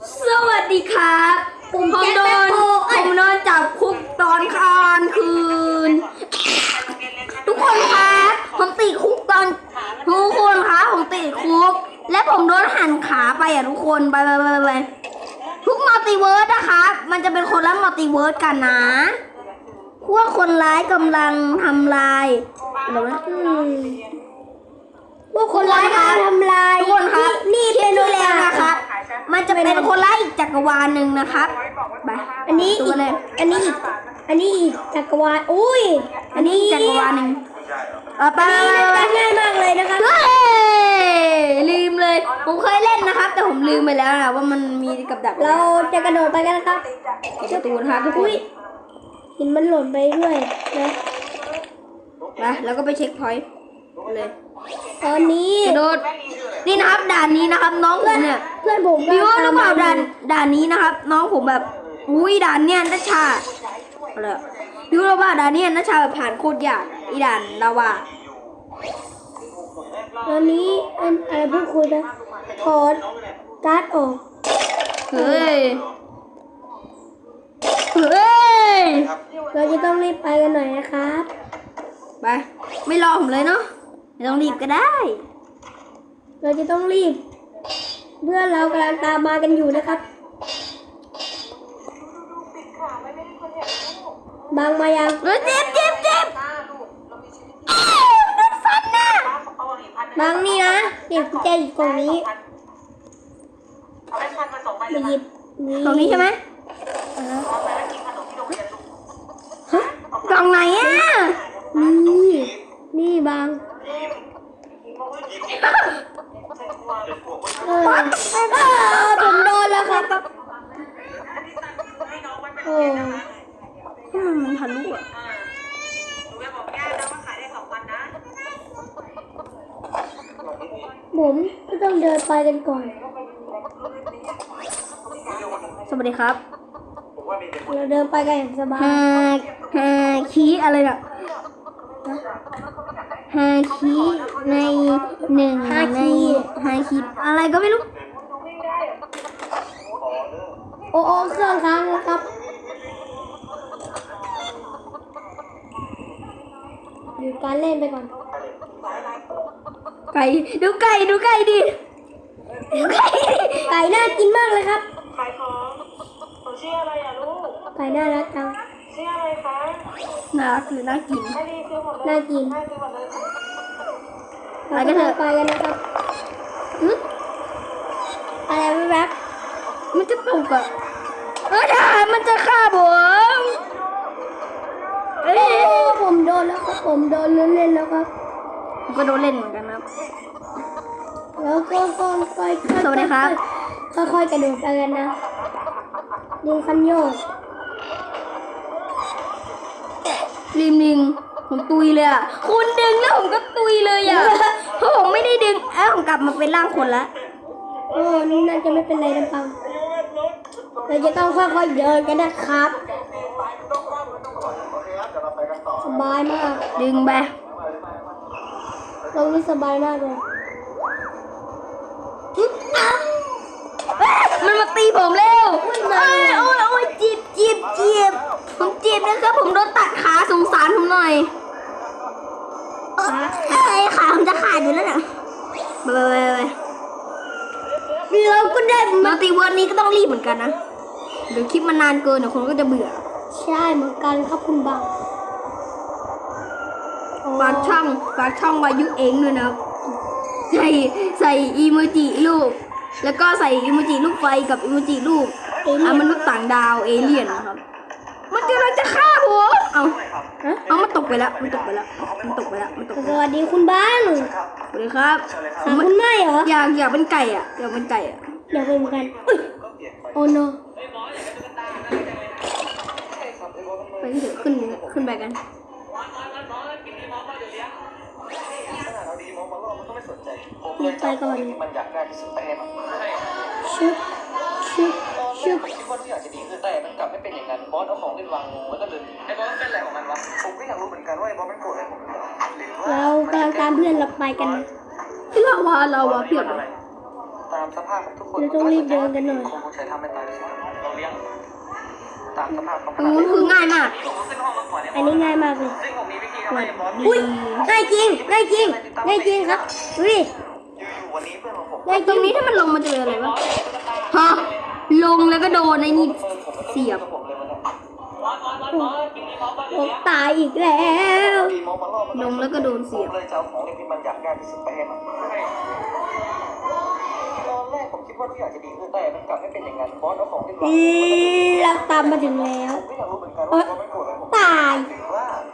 สวัสดีครับผมผมโดนผมโดนจับคุกตอนกลางคืน ทุกคนครับผมติดคุกตอนทุกคนครับผมติดคุก และผมโดนหั่นขาไปอะทุกคนไปไปไปไปทุกมัลติเวิร์สนะครับมันจะเป็นคนละมัลติเวิร์สกันนะพวกคนร้ายกำลังทำลายเดี๋ยวนะอืม พวกคนร้ายกำลังทำลายทุกคนครับนี่คลิเป็ปนโอที่แล้วกาสนะครับ มันจะเป็นคนร้ายอีกจักรวาลหนึ่งนะครับไปอันนี้ตัอีวกเลยอันนี้อีกอันนี้อีกจักรวาลอุ้ย อันนี้จักรวาลหนึ่งเออไปอันนี้น่าจะง่ายมากเลยนะครับเฮ้ยลืมเลย ผมเคยเล่นนะครับ แต่ผมลืมไปแล้วนะว่ามันมีกับดัก เราจะกระโดดไปกันนะครับเก็บประตูนะครับทุกคนอุ้ยหินมันหล่นไปด้วยนะไปแล้วก็ไปเช็คพอยต์ เลย ตอนนี้กระโดด นี่นะครับด่านนี้นะครับ น้องผมเนี่ยเพื่อนผมพี่ว่าหรือเปล่าตมมด่านด่านนี้นะครับ น้องผมแบบอุ้ยด่านเนี่ยนัชชาอะไรอะพี่ว่าหรือเปล่าด่านเนี่ยนัชชาแบบผ่านโคตรยากอีด่านลาวาตอนนี้อันอะไรพูดคุยไปถอดการ์ดออกเฮ้ยเฮ้ยเราจะต้องรีบไปกันหน่อยนะครับ ไป ไม่รอผมเลยเนาะ ไม่ต้องรีบก็ได้ เราจะต้องรีบ เพื่อนเรากำลังตามมากันอยู่นะครับ บางมายังเฮ้ยเจ็บเจ็บเจ็บเอ้ยโดนฟันน่ะบางนี่นะเก็บกุญแจอยู่กล่องนี้ไปหยิบตรงนี้ใช่ไหมอ่ากล่องไหนอะนี่นี่บางเออเออ ผมโดนแล้วครับโอ้ทำไมมันทะลุอะผมก็ต้องเดินไปกันก่อน สวัสดีครับ เราเดินไปกันอย่างสบายฮาฮาคีอะไรน่ะ ฮาคีในหนึ่งในฮาคีอะไรก็ไม่รู้ โอ้โอ้เครื่องค้างแล้วครับหยุดการเล่นไปก่อน ไก่ ดูไก่ ดูไก่ดิดูไก่ดิไก่น่ากินมากเลยครับ ขายของหนูชื่ออะไรอะลูก ไก่น่ารักจัง ชื่ออะไรคะน่ารักหรือน่ากินให้รีซื้อหมดเลยน่ากินให้ซื้อหมดเลยเราก็เดินไปกันนะครับอืมอะไรแวบมันจะตกอะเออถ้ามันจะฆ่าผมๆเอ้โอ้ยผมโดนแล้วครับ ผมโดนเล่นๆแล้วครับผมก็โดนเล่นเหมือนกันนะครับ แล้วก็ค่อยๆสวัสดีครับ ค่อยๆกระโดดไปกันนะดึงคันโยก ริมลิงผมตุยเลยอะคุณดึงแล้วผมก็ตุยเลยอะเพราะผมไม่ได้ดึงเอ้าผมกลับมาเป็นร่างคนละโอ้นี่น่าจะไม่เป็นไรนะปังเราจะต้องค่อยๆเดินกันนะครับสบายมาก ดึงไปตรงนี้สบายมากเลย ผมจีบนะครับผมโดนตัดขาสงสารผมหน่อยเอ้ยเอ้ยขาผมจะขาดอยู่แล้วเนี่ยไปไปไปไปเราก็ได้มัลติเวิร์ดนี้ก็ต้องรีบเหมือนกันนะ เดี๋ยวคลิปมันนานเกินเดี๋ยวคนก็จะเบื่อ ใช่เหมือนกันครับคุณบังโฝากช่องฝากช่องวายุเองด้วยนะครับใส่ใส่อีโมจิรูปแล้วก็ใส่อีโมจิรูปไฟกับอีโมจิรูปเอเลี่ยนอะมนุษย์ต่างดาวเอเลี่ยนนะครับ มันกำลังจะฆ่าผมเอา ฮะ เอามันตกไปแล้ว มันตกไปแล้ว มันตกไปแล้ว มันตกไปสแล้ววัสดีคุณบังสวัสดีครับผหามคุณไม่เหรออยากอยากเป็นไก่อะอยากเป็นไก่อะเดี๋ยวไปเหมือนกันอุ้ยโอ้โนไปเถอะขึ้นขึ้นไปกันรีบไปก่อนมันอ ยากได้ที่สุดแต่มันชุบชุบชุบคิดว่าทุกอย่างจะดีขึ้นแต่มันกลับไม่เป็นอย่างนั้นบอสเอาของเล่นวางแล้วก็เดินหนีไอ้บอสเป็นอะไรของมันวะผมก็อยากรู้เหมือนกันว่าไอ้บอสมันโกรธอะไรผมหรือเปล่าหรือว่าเรากำลังตามเพื่อนเราไปกันนะที่เราวาเราวาเพียบเลยตามามสภาพของทุกคนเราต้องรีบเดินกันหน่อยคงใช้ทำไม่ตายสิครับเราเลี้ยงตามสภาพของตรงนู้นคือง่ายมากผมขึ้นห้องมาก่อนเนี่ยอันนี้ง่ายมากเลยซึ่งผมมีวิธีทำให้บอสอุ้ยง่ายจริงง่ายจริงง่ายจริงครับดูดิอยู่ๆวันนี้เพื่อนของผมง่ายจตริรงงนี้ถ้ามันลงมันจะเป็นอะไรวะฮะ ลงแล้วก็โดนไอ้นี่เสียบผมตายอีกแล้ว ลงแล้วก็โดนเสียบเลยจะเอาของเล่นที่มันอยากได้ที่สุดไปให้มันตอนแรกผมคิดว่าทุกอย่างจะดีขึ้นแต่มันกลับไม่เป็นอย่างนั้นบอสเอาของเล่นวางอืมเราตามมาถึงแล้วตายหรือ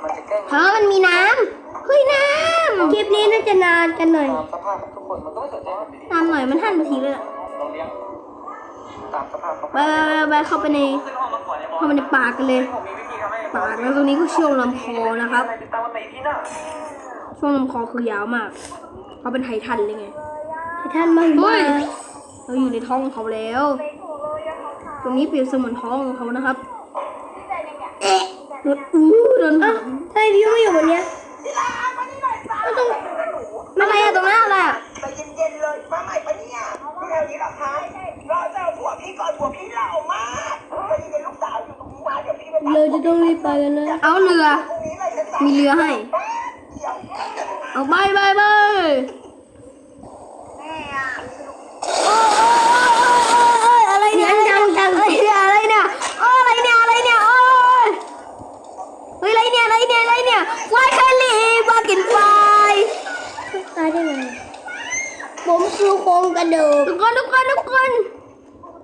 มันจะแกล้งเพราะมันมีน้ำเฮ้ยน้ำคลิปนี้น่าจะนานกันหน่อย ตามสภาพของทุกคนมันก็ไม่สนใจมันำน้ำหน่อยมันหั่นนาทีเลยอะ ตามสภาพของไปไปไปไปเข้าไปในขึ้นห้องมาก่อนเนี่ยบอสเข้าไปในปากกันเลยผมมีวิธีทำให้ปากแล้วตรงนี้ก็ช่วงลำคอนะครับติดตามวันไหนที่หน้าช่วงลำคอคือยาวมากเขาเป็นไททันเลยไงท่านมาเฮ้มายเราอยู่ในท้องของเขาแล้ว ตรงนี้เปรียบเสมือนท้องของเขานะครับเอ๊ะโดนอู้โดนหเอ้าทำไมพี่ไม่อยู่บนเนี้ยก็ต้องอะไรอะตรงนั้นอะไรอะใจเย็นๆเลยมาใหม่ปะเนี่ย ดูแถวนี้เหรอคะรอเจ้าผัวพี่ก่อนผัวพี่เหล่ามากใจเย็นๆลูกสาวอยู่ตรงนี้นะเดี๋ยวพี่ไปตามเราจะต้องรีบไปกันนะเอาเรือ ตรงนี้เลยนะจ๊ะมีเรือให้ เดี๋ยวเอาไปไปไปอะไรเนี่ยอะไรเนี่ยอะไรเนี่ยอะไรเนี่ยอะไรเนี่ยโอ้ยเฮ้ยอะไรเนี่ยอะไรเนี่ยอะไรเนี่ยควายแคลีบากินควายตายได้ไง ผมคือโครงกระดูกทุกคนทุกคนทุกคน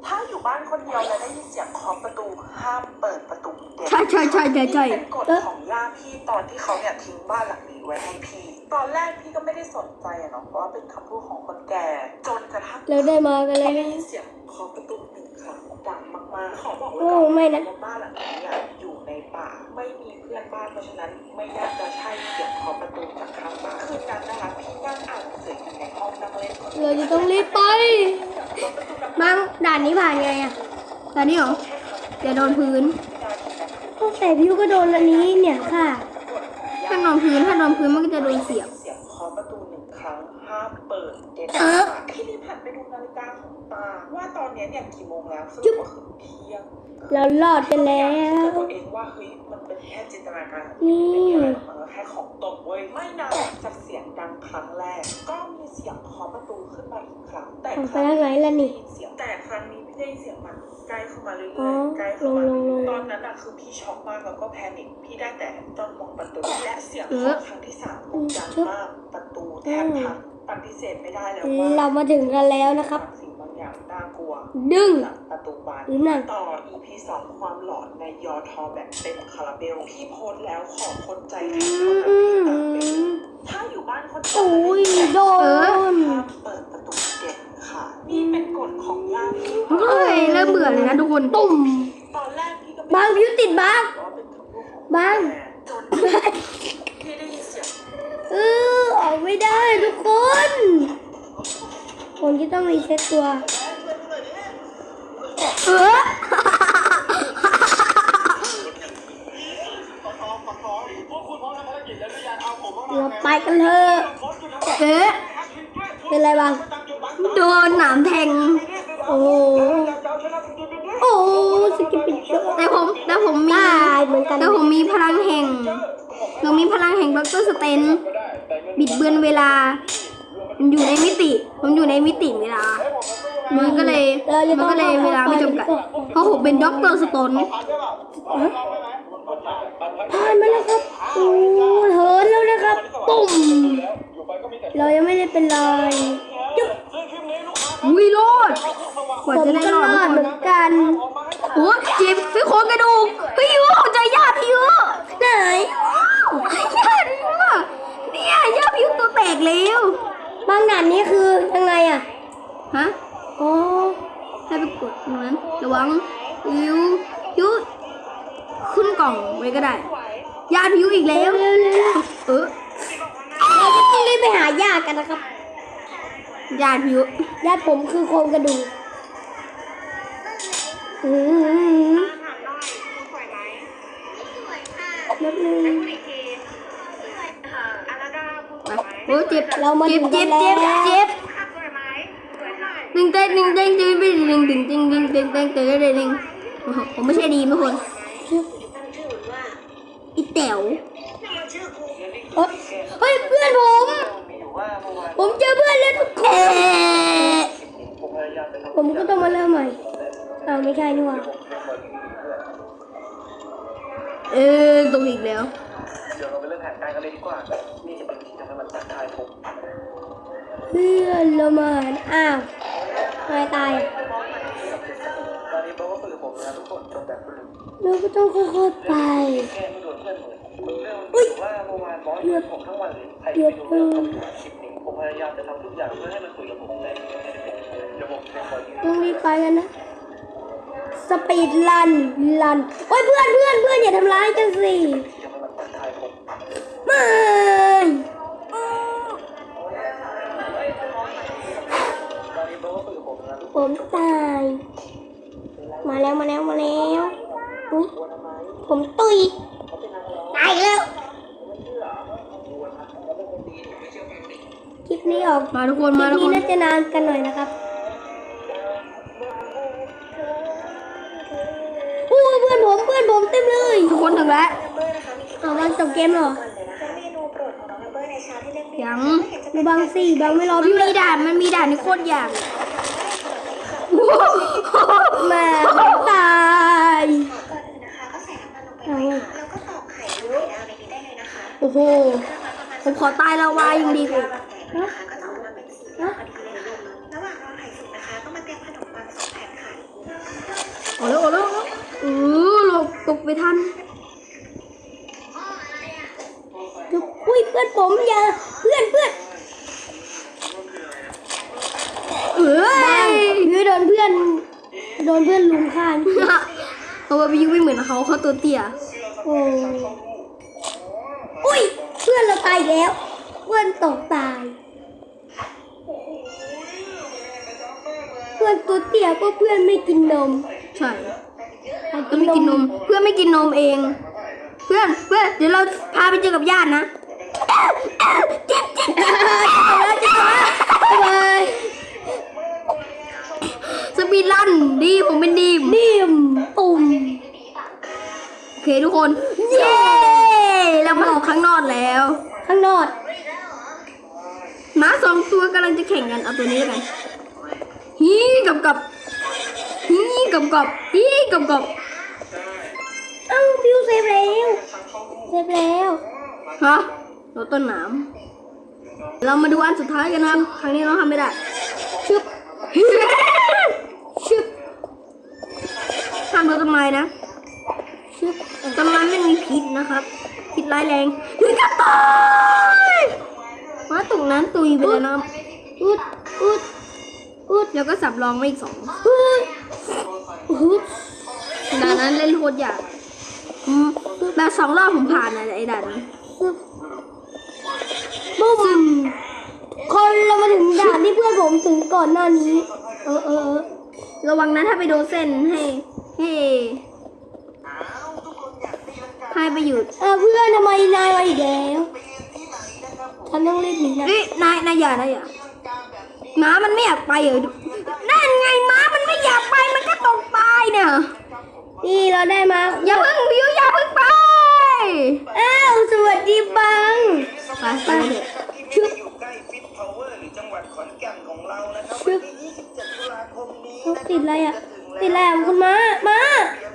ถ้าอยู่บ้านคนเดียวแล้วได้ยินเสียงเคาะประตูห้ามเปิดประตูเด็ดใช่ใช่ใช่ใช่ใช่นี่เป็นกฎของย่าพี่ตอนที่เขาเนี่ยทิ้งบ้านหลังนี้ ไว้ให้พี่ ตอนแรกพี่ก็ไม่ได้สนใจอะเนาะเพราะว่าเป็นคำพูดของคนแก่ จนกระทั่งเราได้มากันแล้วได้นะ ยินเสียงเคาะประตูหนึ่งครั้งดังมากๆขอบอกไว้โอ้ก่อนไม่นะ ว่าบ้านหลังนี้อะอยู่ในป่า ไม่มีเพื่อนบ้านเพราะฉะนั้น ไม่น่าจะใช่เสียงเคาะประตูจากข้างบ้านคืนนั้นนะคะพี่นั่งอ่านหนังสืออยู่ในห้องนั่งเล่นคนเดียว เราจะต้องรีบไปมังด่านนี้ผ่านไงอะแต่นี่เหรออย่าโดนพื้นต้องใส่พิวก็โดนอันนี้เนี่ยค่ะ ถ้าโดนพื้นถ้าโดนพื้นมันก็จะโดนเสียบ เสียงเคาะประตูหนึ่งครั้งห้ามเปิดเด็ดเอขาอดพี่รีบหันไป ดูนาฬิกาของตาว่าตอนเนี้ยเนี่ยกี่โมงแล้วสรุปว่าคือเที่ยงเรารอดกันแล้ว ตัวเองว่าเฮ้ยมันเป็นแค่จินตนาการนี่ไม่มีอะไรหรอกมันก็แค่ของตกเว้ยไม่นานจากเสียงดังครั้งแรก ก็มีเสียงเคาะประตูขึ้นมาอีกครั้ง แต่ทางคไปรั้งทางไหนล่ะนี่ได้ยิเสียงแต่ครั้งนี้ไม่ได้ยินเสียงมันใกล้เข้ามาเรื่อ๋ออยๆใกล้เข้ามาลงๆๆตอนนั้นอะคือพี่ช็อกมากแล้วก็แพนิคพี่ได้แต่จ้องมองประตูและเสียงเคาะครั้งที่สามดังมากประตูแทบพัง ปฏิเสธไม่ได้แล้วว่าเรามาถึงกันแล้วนะครับ สิ่งบางอย่างน่ากลัวดึงหลังประตูบานหรือหนังต่อ EP สองความหลอนในยอทอแบบเต็มคาราเบลพี่โพสต์แล้วขอคนใจแข็งเท่านั้นที่ตามไปดูถ้าอยู่บ้านคนเดียวโอ้ยโดนห้ามเปิดประตูเด็ดค่ะนี่เป็นกฎของย่าพี่เฮ้ยเริ่มเบื่อเลยนะทุกคนตุ่มตอนแรกพี่ก็ไม่บางพิวติดบ้างว่าเป็นคำพูดของบ้างแจน เออออกไม่ได้ทุกคนผมจะต้องรีเซ็ตตัวเออเราไปกันเถอะเอ๊ะเป็นไรบ้างโดนหนามแทง โอ้โหโอ้สกิปปิเจอร์แต่ผมแต่ผมมีตายเหมือนกันแต่ผมมีพลังแห่งเรามีพลังแห่งดรสเตน บิดเบือนเวลา มันอยู่ในมิติผมอยู่ในมิติเวลา มันก็เลยเราจะมันต้องก็เลยเวลาไม่จำกัด เพราะผมเป็นด็อกเตอร์สโตนผ่านมาแล้วครับโอ้เหินแล้วนะครับ ปุ่ม เรายังไม่ได้เป็นไรจุ๊บวิโรดกว่าผมจะได้ก็รอดรอดเหมือนกันโอ้เจ็บพี่โครงกระดูกพี่ยูใจญาติพี่ยูไหนญาติพี่ยู เนี่ยญาติพี่ยูตัวแตกแล้วบางด่านนี้คือยังไงอะฮะอ๋อให้ไปกดตรงนั้นระวังยูยูขึ้นกล่องไว้ก็ได้ญาติวอีกแล้วเร็วเร็วเออเราจะต้องรีบไปหาญากันนะครับญาติพี่ยูญาผมคือโครงกระดูกอืม บเรามาเจ็บถึงเจ็บเจ็บแล้วเจ็บหนึ่งเต้นหนึ่งเต้นจึงไปหนึ่งถึงจึงจึงจึงจึงจึงได้หนึ่งโอ้โหผมไม่ใช่ดีไม่คนอีแต๋วเอ้ยเฮ้ยเพื่อนผม ผมเจอเพื่อนแล้วทุกคนผมก็ต้องมาเริ่มใหม่อ้าวไม่ใช่นี่หว่าเออตรงอีกแล้ว เดี๋ยวเราไปเริ่มแผงการกันเลยดีกว่าายผมเพื่อนละเมินอ้าวทมตายตอนนี้าะว่คือผมแบบเราก็ต้องค่อยๆไปอุ้ยเลือดผมทั้งวันเลยอดเพิ่มยายามจะทำทุกอย่างเพื่อให้มัคุยกับผมได้ต้องรีบไปกันนะ สปีดลันลันโอ้ยเพื่อนเพื่อนเพื่อนอย่าทำร้ายกันสิไม่ ผมนะทุกคนผมตาย มาแล้วมาแล้วมาแล้วอุ๊ยผมตุยตายอีกแล้วคลิปนี้ออกมาทุกคนคลิมาปทุกคนี้นน่าจะนานกันหน่อยนะครับอู้เพื่อนผมเพื่อนผมเต็มเลย ทุกคนถึงแล้วเบอร์นะคะมีเอาวันจบเกมเหรอก่อนเลยนะคะเมนูโปรดของน้องเบอร์ในเช้าที่เล่นยังไม่เห็นจะดูบางสี่บางไม่รอมันพี่มีด่านมันมีด่านที่โคตรยาก แม่ตายก่อนอื่นนะคะก็ใส่น้ำมันลงไปหน่อยค่ะแล้วก็ตอกไข่ไข่ดาวในนี้ได้เลยนะคะโอ้โหผมขอตายละวายยังดีกว่านะคะก็จะออกมาเป็นสีเหลืองพอดีเลยค่ะระหว่างรอไข่สุกนะคะ ก็มาเตรียมขนมปังสองแผ่นค่ะโอ้โหโอ้โหเออหลบตกไปทันดูอุ้ยเพื่อนผมอย่าเพื่อนเพื่อน ดนเพื่อน โดนเพื่อนลุมฆ่าเพราะว่าพี่ยูไม่เหมือนเขาเขาตัวเตี้ยโอ้อุ้ยเพื่อนเราตายอีกแล้ว เพื่อนตกตาย เพื่อนตัวเตี้ยก็เพื่อนไม่กินนม ใช่ก็ไม่กินนม เพื่อนไม่กินนมเอง เพื่อนเพื่อนเดี๋ยวเราพาไปเจอกับญาตินะเจ็บเจ็บเจ็บแล้วจะมาบ๊ายบาย สปีดลันดีผมเป็นดีมนิ่มตุ่มโอเคทุกคน เย้เรามาออกข้างนอกแล้ว ข้างนอกม้าสองตัวกำลังจะแข่งกันเอาตัวนี้แล้วกันฮีกับกับฮีกับกับฮีกับกับเอ้าฟิวเซฟแล้วเซฟแล้วฮะรถต้นหนามเรามาดูอันสุดท้ายกันนะครับ ครั้งนี้เราทำไม่ได้ชึบชึบ ห้ามโดนต้นไม้นะต้นไม้ไม่มีพิษนะครับพิษร้ายแรงถึงกับตายมาตกนั้นตุยไปเลยนะอุดอุดอุดแล้วก็สับรองมาอีกสองอุดอุดด่านนั้นเล่นโคตรยากอืมแบบสองรอบผมผ่านอะไอ้ด่านนั้นบุ้มคนเรามาถึงด่านที่เพื่อนผมถึงก่อนหน้านี้ เออเออระวังนะถ้าไปโดนเส้นให้ ให้ให้ไปหยุดเออเพื่อนทำไมนายมาอีกแล้วฉันต้องรีบหนีนะเฮ้ยนายนายอย่านายอย่าม้ามันไม่อยากไปเหรอนั่นไงม้ามันไม่อยากไปมันก็ตกตายเนี่ยนี่เราได้มาอย่าเพิ่งวิวอย่าเพิ่งไปอ้าวสวัสดีบังไปไปเถอะที่ไม่ได้อยู่ใกล้ฟิตพาวเวอร์หรือจังหวัดขอนแก่นของเรานะครับวันที่27ตุลาคมนี้นะครับติดอะไรอะ ติดอะไรอะคุณม้ามา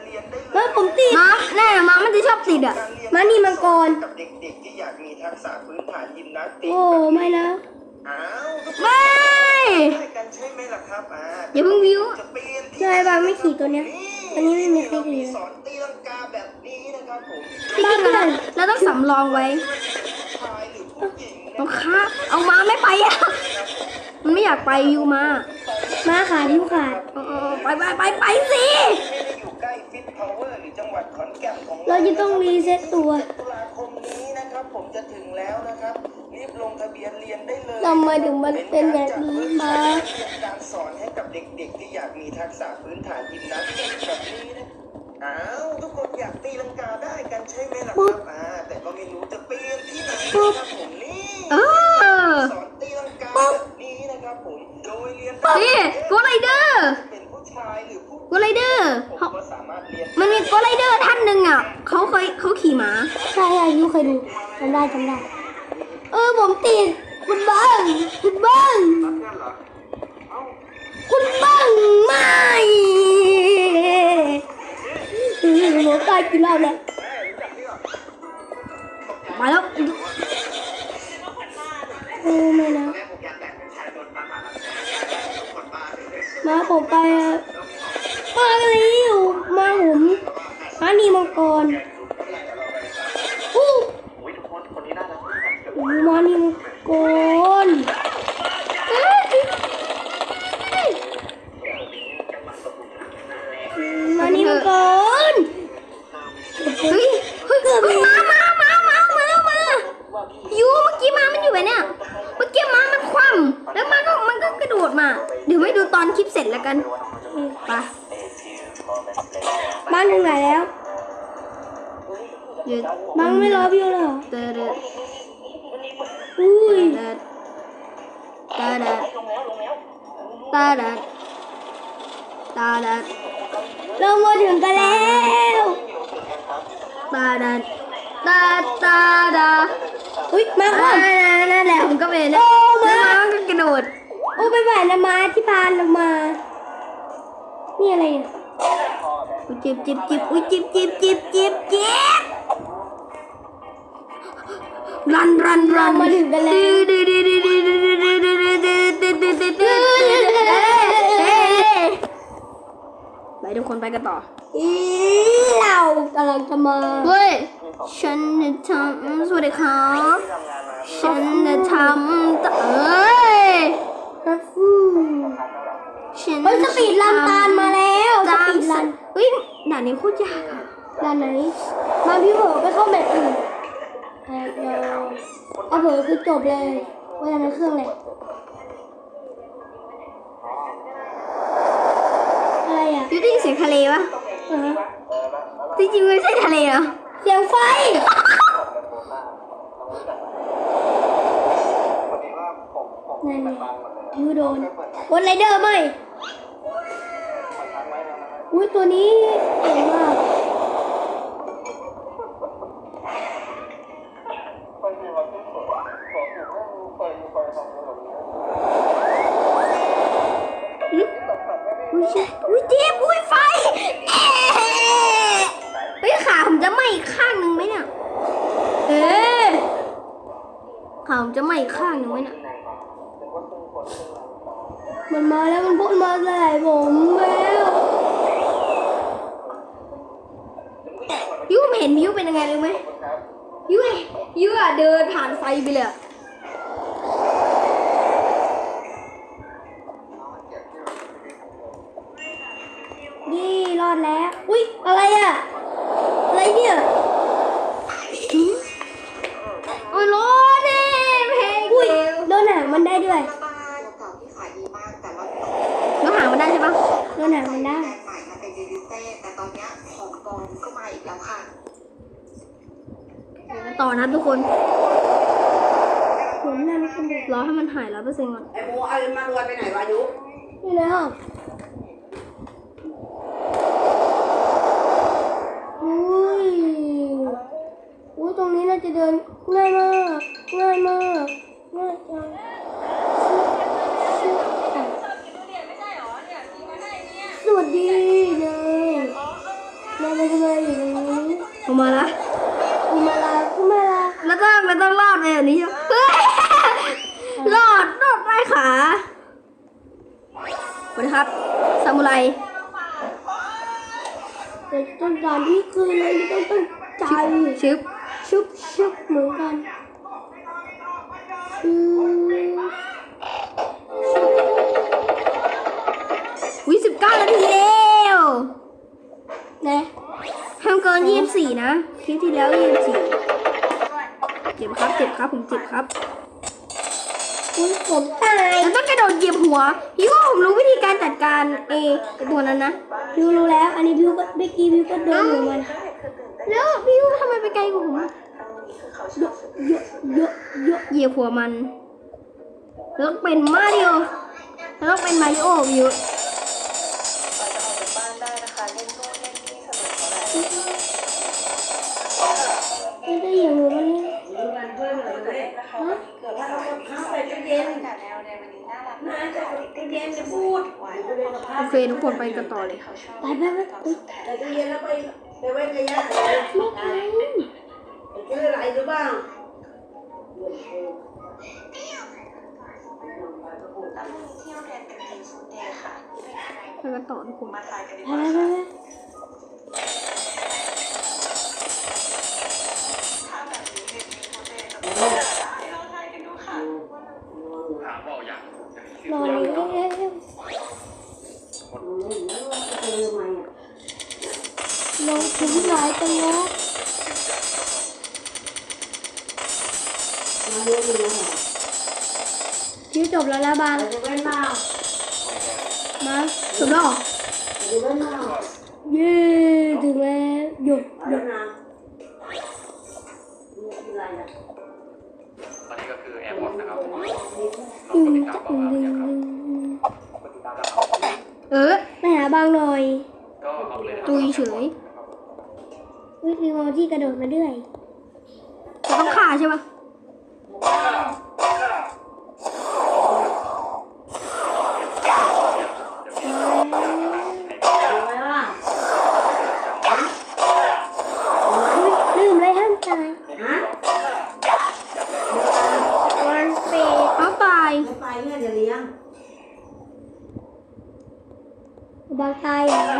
เรียนได้เลยมาผมติดม้าแน่ม้ามันจะชอบติดอะมานี่มังกรกับเด็กๆที่อยากมีทักษะพื้นฐานยิมนาสติกโอ้ไม่นะอ้าวทุกคนไม่ได้กันใช่ไหมล่ะครับอ่าอย่าเพิ่งวิวจะเปลี่ยนที่ทำไมบางไม่ขี่ตัวเนี้ยอันนี้ไม่มีคลิกเลยสอนตีลังกาแบบนี้นะครับผมที่จริงเราเราต้องสำรองไว้ชายหรือผู้หญิงต้องฆ่าเอาม้าไม่ไปอะมันไม่อยากไปวิวมา ม้าขาดนิ้วขาดเออไปไปไปไปสิไม่ได้อยู่ใกล้ฟิตพาวเวอร์หรือจังหวัดขอนแก่นของเราจะต้องรีเซ็ตตัวตุลาคมนี้นะครับ ผมจะถึงแล้วนะครับรีบลงทะเบียนเรียนได้เลยทำไมถึงมันเป็นแบบนี้มาเป็นการสอนให้กับเด็กๆ ที่อยากมีทักษะพื้นฐานยิมนาสติกแบบนี้นะอ้าวทุกคนอยากตีลังกาได้กันใช่ไหมล่ะครับอ่าแต่ก็ไม่รู้จะไปเรียนที่ไหนนะครับผมนี่เออสอนตีลังกา ผมโดยเรียนนี่โกไรเดอร์เป็นผู้ชายหรือผู้โกไรเดอร์ผมเขาก็สามารถเรียนมันมีโกไรเดอร์ท่านหนึ่งอะเขาเคยเขาขี่ม้าใช่ใช่ยูเคยดูจำได้จำได้ เออผมติดคุณบ้างคุณบ้างรักกันเหรอเอ้าคุณบ้างไม่อือหนูตายกี่รอบแล้วแม่รู้จักพี่เหรอมาแล้วโอ้ไม่นะ มาผมไปมาเลยอยู่มาผมมานีมังกรอู้มานีมังกร โอ้ไปแหวนละมาที่พานลงมา นี่อะไรเนี่ยอุ้ยจิบจิบจิบอุ้ยจิบจิบจิบจิบจิบรันรันรันมาถึงกันแล้วไปทุกคนไปกันต่อเรากำลังจะมาเฮ้ยฉันจะทำสวัสดีครับฉันจะทำเอ้ย อ้ยอืมฉันเฮ้ยสปีดรันตานมาแล้วสตามปีดรันเฮ้ยด่านนี้โคตรยากอะร้านไหน มาพี่เผลอไปเข้าแบบอื่นเออเออเอาเผลอคือจบเลยว่าจะในเครื่องเลยอะไรอะยูได้ยินเสียงทะเลปะอ่าฮะจริงๆไม่ใช่ทะเลเหรอ เสียงไฟ พอดีว่าผมผม นั่นไงบางหมดเลยยูโดนบนไรเดอร์ไหมมันค้างไว้แล้วนะครับอุ้ยตัวนี้เก่งมากเคยมีวันที่สุดผมถูกไม่เคยมีคนทำแบบนี้อุ้ยใช่อุ้ยเจ็บอุ้ยไฟเอ๊ะเฮ้ยขาผมจะไหม้อีกข้างหนึ่งไหมเนี่ยเอ๊ะขาผมจะไหม้อีกข้างหนึ่งไหมเนี่ย มันมาแล้วมันพ่นมาใส่ผมแล้วยูไม่เห็นยูเป็นยังไงรู้ไหมยูเห็นยูอะเดินผ่านไฟไปเลยนี่รอดแล้ว อุ้ยอะไรอะอะไรเนี่ยโอ้ยร้อด หางมันได้ด้วยระบายเก่าที่ขายดีมากแต่ว่าแล้วหางมันได้ใช่ปะโดนหางมันได้แบรนด์ใหม่มันเป็นเดลิเต้แต่ตอนเนี้ยของปลอมก็มาอีกแล้วค่ะเดี๋ยวกันต่อนะทุกคนผมนั่นคนเดียวรอให้มันหายร้อยเปอร์เซ็นต์ก่อนไอ้โมเอามารวยไปไหนวะยุนี่เลยครับอุ้ยอุ้ยตรงนี้น่าจะเดินง่ายมากง่ายมากง่ายจังชิบชิบอะส วัสดีเลยนายมาทำอะไรอยู่ตรงนี้ผมมาละคุณมาลาคุณมาลาแล้วต้องแล้วต้องรอดไปแบบนี้ใช่ไหมเฮ้ยรอดรอดได้ขาสวัสดีครับซามูไรแต่ต้องการที่คืนเลยต้องตั้งใจชึบชุบชุบเหมือนกันอืม นะคลิปที่แล้วยี่สิบสี่เจ็บครับเจ็บครับผมเจ็บครับอุ้ยผมตายแล้วต้องกระโดดเหยียบหัวพี่ว่าผมรู้วิธีการจัดการเอไอ้ตัวนั้นนะพิวรู้แล้ว อันนี้พิวก็เมื่อกี้พิวก็โดนเหมือนมันแล้วพี่ว่าทำไมไปไกลกว่าผมอะเยอะเยอะเยอะเหยียบหัวมันเราต้องเป็นมาริโอเราต้องเป็นมาริโอวิว นะคะวันนี้เกิดอะไรขึ้นข้าวไปจะเย็นแต่แนวในวันนี้น่ารักน่าจะไปเย็นจะพูดหวานโอเคทุกคนไปกันต่อเลยเขาชอบไปไปไปตอนอุ๊ยสุดท้ายแต่จะเย็นแล้วไปไปไว้ในยะเลยไม่ไปไปซื้ออะไรหรือเปล่าแล้วพรุ่งนี้เที่ยวเรียนเป็นทีมฟูดเดย์ค่ะไปกันต่อทุกคนมาทายกันดีกไปว่าไปไปค่ะไปถ้าแบบนี้เรียนทีมฟูดเดย์จะ รอเลยเอ๊ะเอ๊ะลงถึงหลายตังแล้วคิวจบแล้วละบางจะเว้นมามาจบแล้วเหรอจะเว้นมาเย้ถึงแล้วหยุดหเดี๋ยุยวดนะนี่อะไรนะตอนนี้ก็คือแอร์พอร์ตนะครับ อืมจะอืมดึงดึงปฏิบัติการเออไปหาบางหน่อยก็เอาเลยตุยเฉยอุ้ยลืมเอาที่กระโดดมาด้วยเราต้องฆ่าใช่ปะ จะเลี้ยง บางตายเหรอเอ้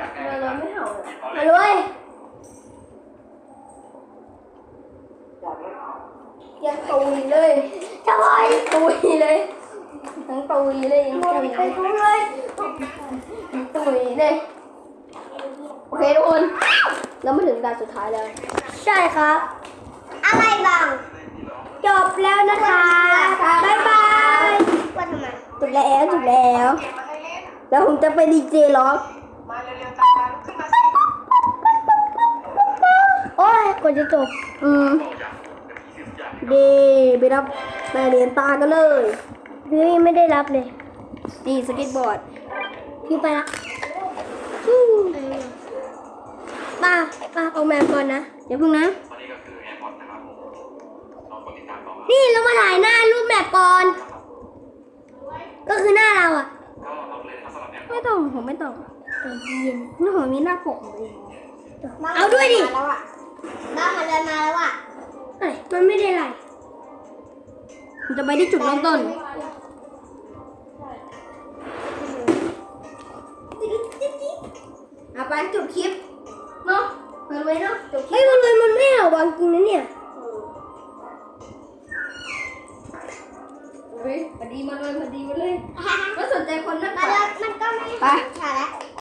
มากได้ทำไมอะไรเราไม่เห่าเอาเลมายเลยยังตุยเลยจะไปตุยเลยทั้งตุยเลยยังตุยเลยตุยเลยตุยเลยโอเคทุกคนเรามาถึงด่านสุดท้ายแล้ว ใช่ครับ อะไรบ้าง จบแล้วนะคะบ๊ายบายจบแล้วจบแล้ว แล้วผมจะไปดีเจล็อก โอ้ยกว่าจะจบ อืมบอกอย่างเดี๋ยวพี่ซื้อทุกอย่างเดไปรับนายเรียนตากันเลยพี่ไม่ได้รับเลย นี่สเก็ตบอร์ด พี่ไปละฮู้ป้าป้าเอาแมวก่อนนะเดี๋ยวพึ่งนะตอนนี้ก็คือแอร์พอร์ตนะครับผมลองกดติดตามเราครับนี่เรามาถ่ายหน้ารูปแมปก่อน ก็คือหน้าเราอะก็เอาเลยนะครับสำหรับแอร์พอไม่ร์ตต้องผมไม่ต้องเออเย็นนี่ผมมีหน้าปกของตัวเองเอาด้วยดิ บ้านมันเดินมาแล้วอะเอ้ยมันไม่ได้ไหลผมจะไปที่จุดเริ่มต้นอะไปจุดคลิปเนาะเปิดไว้เนาะจุดคลิเฮ้ยปมันเลยมันไม่เอาบางจริงนะเนี่ย เฮ้ยพอดีมาเลยพอดีมาเลยไม่สนใจคนนะ มาแล้วมันก็ไม่ไปถ่ายแล้ว